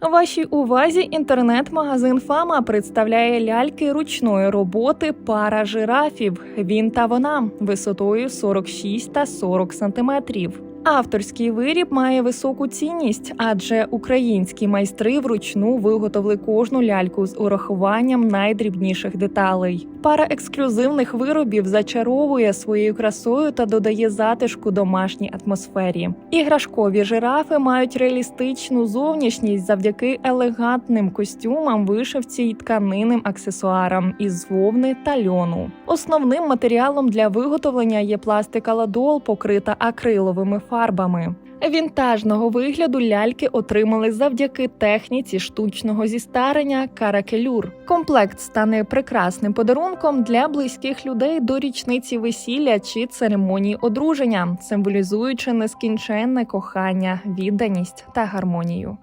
Вашій увазі інтернет-магазин Фама представляє ляльки ручної роботи пара жирафів. Він та вона висотою 46 та 40 сантиметрів. Авторський виріб має високу цінність, адже українські майстри вручну виготовили кожну ляльку з урахуванням найдрібніших деталей. Пара ексклюзивних виробів зачаровує своєю красою та додає затишку домашній атмосфері. Іграшкові жирафи мають реалістичну зовнішність завдяки елегантним костюмам, вишивці й тканинним аксесуарам із вовни та льону. Основним матеріалом для виготовлення є пластика ладол, покрита акриловими фарбами. Вінтажного вигляду ляльки отримали завдяки техніці штучного зістарення каракелюр. Комплект стане прекрасним подарунком для близьких людей до річниці весілля чи церемонії одруження, символізуючи нескінченне кохання, відданість та гармонію.